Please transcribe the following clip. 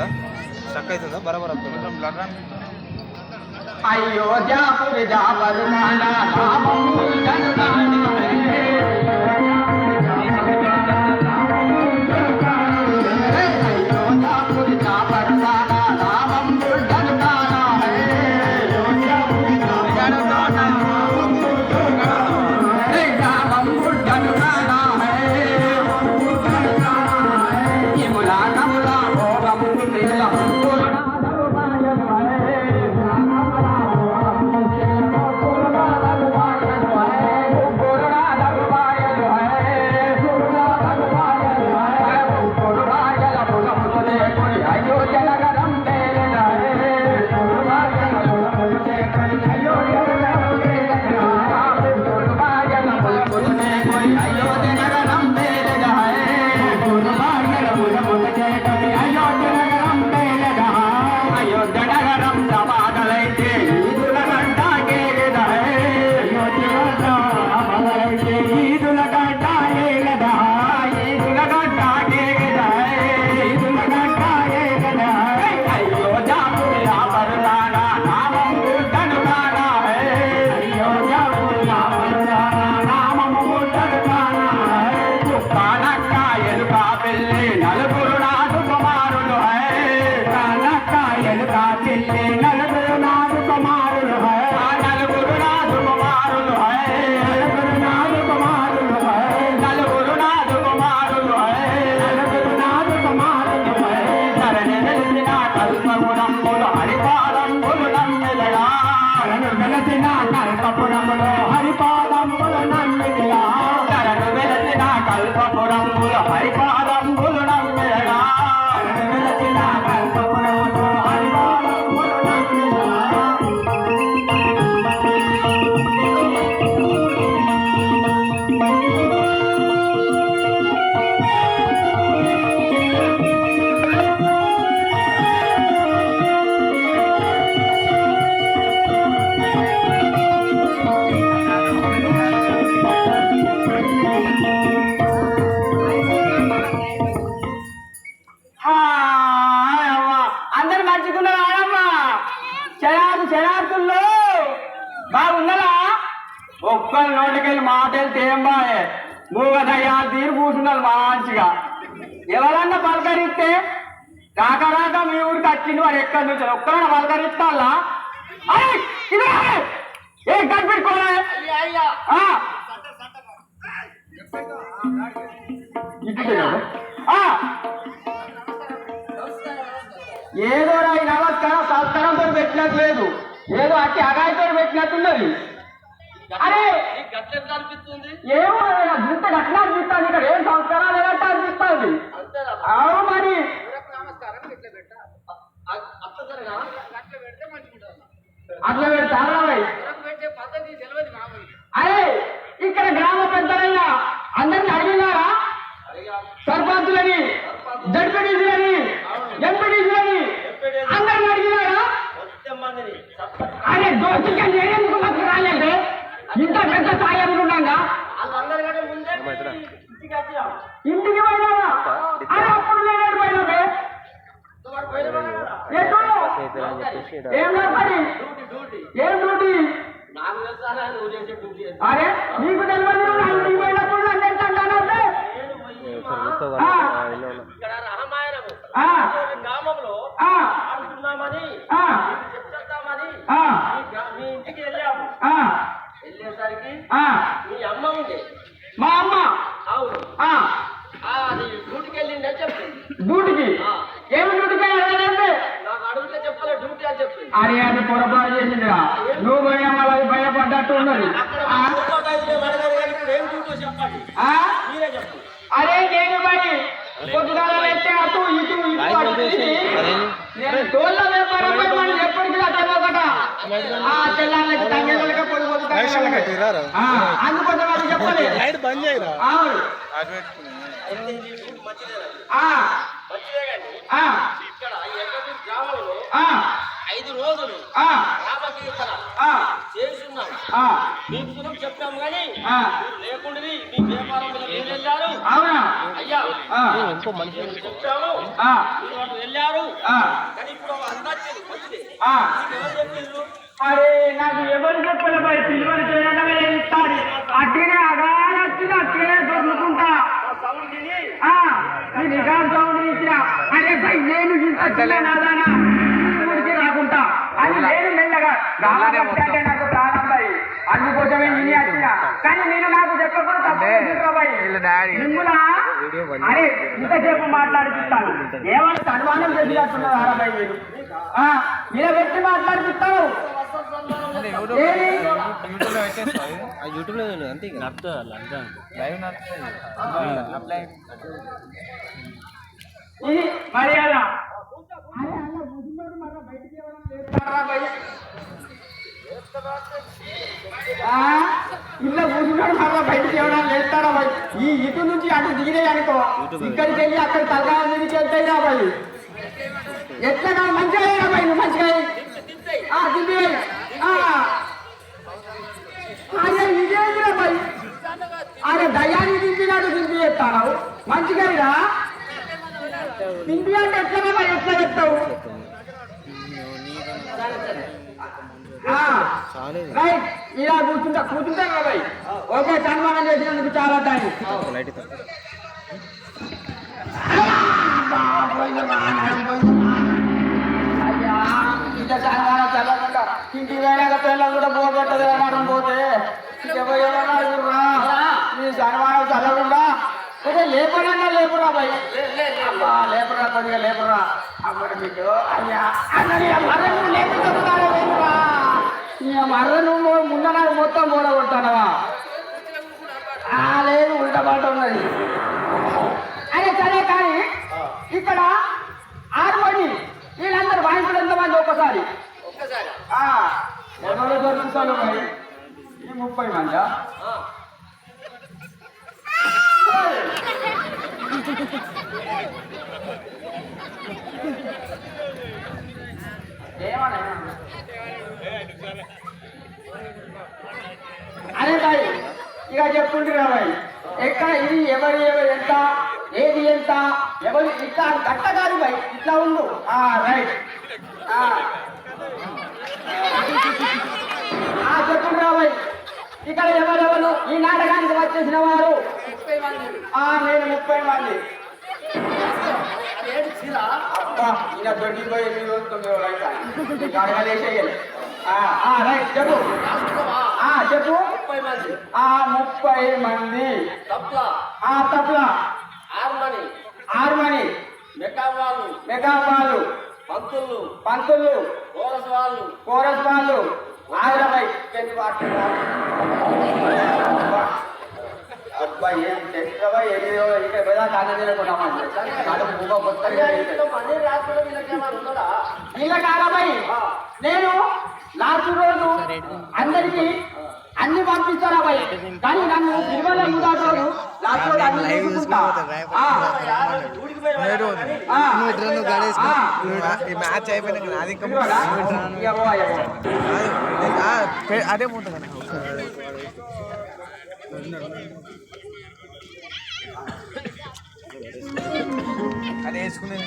ಆಗ್ತದ ಸ್ಟಕ್ ಆಯ್ತದ ಬರಬರ ಅಯ್ಯೋ వెలసిన కల్పపురములు ఒక్కరి నోటికెళ్ళి మాటలు తేంబాయే. మూగదయ్యా తీరు కూర్చున్నారు మంచిగా. ఎవరన్నా పలకరిస్తే రాక రాక మీ ఊరికి వచ్చింది వాడు ఎక్కడి నుంచి? ఒక్కరన్నా పలకరిస్తాలా అరే, రా. ఏ కనిపెట్టుకోలే? ఆ. ఏదో రాయి నమస్కారం సంస్కారంతో పెట్టినట్టు లేదు. ఏదో అట్టి అగాయితో పెట్టినట్టున్నది ఏమో ఇంత గట్ల అనిపిస్తుంది ఇక్కడ ఏం సంస్కారాలు లేనట్టు అనిపిస్తుంది. అవును మరి. అట్లా పెడతారా? అరే ఇక్కడ గ్రామ పెద్దలయ్యా అందరిని అడిగినారా? సర్పంచులని జడ్పీటీసీలని ఎంపీటీసీలని అందరిని అడిగినారా? అరే దోషిగా నేనెందుకు ఇంత పెద్ద స్థాయి అనుకున్నాగా ఇంటికి పోయినావా? అరే అప్పుడు నేనే పోయినావే ఏం మరి ఏం డ్యూటీ? అరే నీకు తెలియదు వెళ్ళేసరికి ఆ. మీ అమ్మ ఉంది మా అమ్మ. అవును. అది డ్యూటీకి వెళ్ళిందని చెప్పింది. డ్యూటీకి? ఏమి డ్యూటీకి వెళ్ళాలంటే నాకు అడిగితే చెప్పలే డ్యూటీ అని చెప్పింది అరే అది పొరపాటు చేసిందిరా. నువ్వు పోయినా మళ్ళీ అది భయపడ్డట్టు ఉన్నది. అయితే ఏం డ్యూటీ చెప్పండి? మీరే చెప్పండి. అరే నేను మరి పొద్దుగాల లేస్తే అటు ఇటు నేను తోళ్ళ వ్యాపారం ఎప్పటికీ ఆ తెల్లాళ్ళకి అందుకోసం అది చెప్పలేదు ఐదు రోజులు ఆ, రామకీర్తన ఆ, చేస్తున్నాం ఆ, మీకు చెప్పాము కానీ లేకుండా మీ వ్యాపారం వెళ్ళారు. అవునా? అయ్యా చెప్పాము. వెళ్ళారు. కానీ ఇప్పుడు అందాచ్చింది అరే నాకు ఎవరు చెప్పలే భయ్ పిలువని చేయడమే ఇస్తాడు అట్టినే అగానొచ్చిన అట్టినే ఈ నిఘా సౌండ్ ఇచ్చిన అరే భయ్ నేను నాదానా? ఊరికి రాకుంటా. అది నేను మెల్లగా రావాలంటే నాకు ప్రాణం భయ్. అందుకోసమే ఇని వచ్చిన. కానీ నేను నాకు చెప్పకుండా అరే ఇంతసేపు మాట్లాడిపిస్తాను. ఏమన్నా సన్మానం చేసినట్టున్నారు ఆ, ఇలా పెట్టి మాట్లాడిపిస్తాను ఏది? యూట్యూబ్లో పెట్టేస్తావు ఆ యూట్యూబ్లో చూడు, అంతే లైవ్ మర్యాద ఇల్లు కూర్చున్నాడు మళ్ళీ బయటికి ఎవరైనా లేస్తారా భయ్ ఈ ఇటు నుంచి అటు దిగినాయి అనుకో ఇక్కడికి వెళ్ళి అక్కడ తలకాయ మీదకి వెళ్తాయి కాబట్టి ఎట్లా కాదు, మంచిగా అయినా భయ్ నువ్వు మంచిగా అయ్యి. ఆ, దిగి అయ్యి. ఆ. అరే ఇదేంటిరా భయ్ అరే దయాన్ని తిండి చెప్తావు చెప్తాను మంచిగా తిండి అంటే ఎట్లా భయ్ ఎట్లా చెప్తావు? ఇలా కూర్చుంటా కూర్చుంటారు బాబాయ్ ఓకే సన్మానం చేసినందుకు చాలా థ్యాంక్స్ లైట్ అయ్యా ఇంటి వేళ పిల్లలు కూడా పోగొట్టదు అనడం పోతే. ఎవరైనా నీ సన్మానం చదవకుండా? కొంచెం లేపనన్నా లేపురా భయ్ అమ్మా లేపురా కొద్దిగా లేపురా. అమ్మడి మీకు అయ్యా అన్న నీ మర్ర నువ్వు లేపుతున్నారా లేపురా. నీ మర్ర నువ్వు ముంద నాకు మొత్తం మూడగొట్టానవా ఆ, లేదు ఉల్టా పాట ఉన్నది. అరే సరే కానీ ఇక్కడ ఆరుమణి వీళ్ళందరూ వాయించడం ఎంతమంది ఒక్కసారి. ఒక్కసారి. ఎవరు దొరుకుతారు మరి ఈ ముప్పై మంది? అదే అరే భాయ్ ఇక చెప్పుకుంటున్నా భాయ్ ఎక్కడ ఇది ఎవరి ఎవరు ఎంత ఏది ఎంత ఎవరు ఇట్లా గట్ట కాదు భాయ్ ఇట్లా ఉండు. ఆ రైట్. ఆ. ఆ, ఇక్కడ ఎవరెవరు ఈ నాటకానికి వచ్చేసిన వారు? ఆ నేను ముప్పై మంది. దొరికిపోయి చెప్పు. ముప్పై మంది. ఆ ముప్పై మంది. తప్ల. ఆ తప్ల. హార్మని హార్మని మెకా వాళ్ళు మెగా వాళ్ళు పంతులు పంతులు కోరస్ వాళ్ళు కోరస్ వాళ్ళు ఆగ్రహై అబ్బా ఏం చెప్తావా ఎనిమిది రోజులు ఇంకా పెద్ద కాదు తినకున్నామండి కడుపు బువ్వ కొత్తగా ఇంట్లో మనీ రాకుండా వీళ్ళకేమైనా ఉన్నదా ఇలా కాదమ్మాయి నేను లాస్ట్ రోజు అందరికి అన్ని పంపిస్తారా అబ్బాయి కానీ నన్ను తిరుమల లాస్ట్ రోజు అన్ని చూసుకుంటా. నువ్వు గడేసుకో ఈ మ్యాచ్ అయిపోయినాక నాది ఇంకా తిరుమల? అదే వేసుకునే